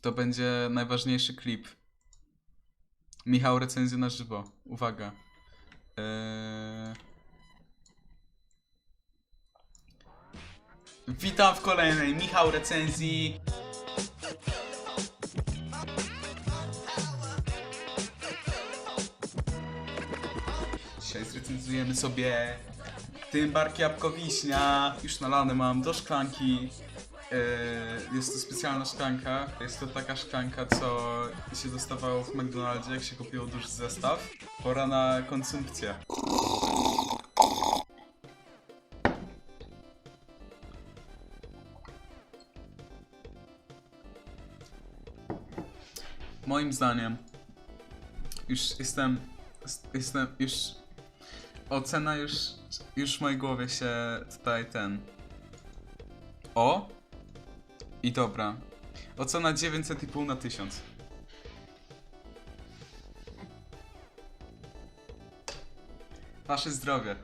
To będzie najważniejszy klip. Michał recenzja na żywo. Uwaga. Eee... Witam w kolejnej Michał recenzji. Dzisiaj zrecenzujemy sobie Tymbark Jabłko Wiśnia. Już nalane mam do szklanki. Yy, Jest to specjalna szklanka. Jest to taka szklanka, co się dostawało w McDonaldzie, jak się kupiło duży zestaw. Pora na konsumpcję. Moim zdaniem już jestem, jestem już ocena już, już w mojej głowie się tutaj ten o i dobra. Ocena 900,5 na 1000. Wasze zdrowie.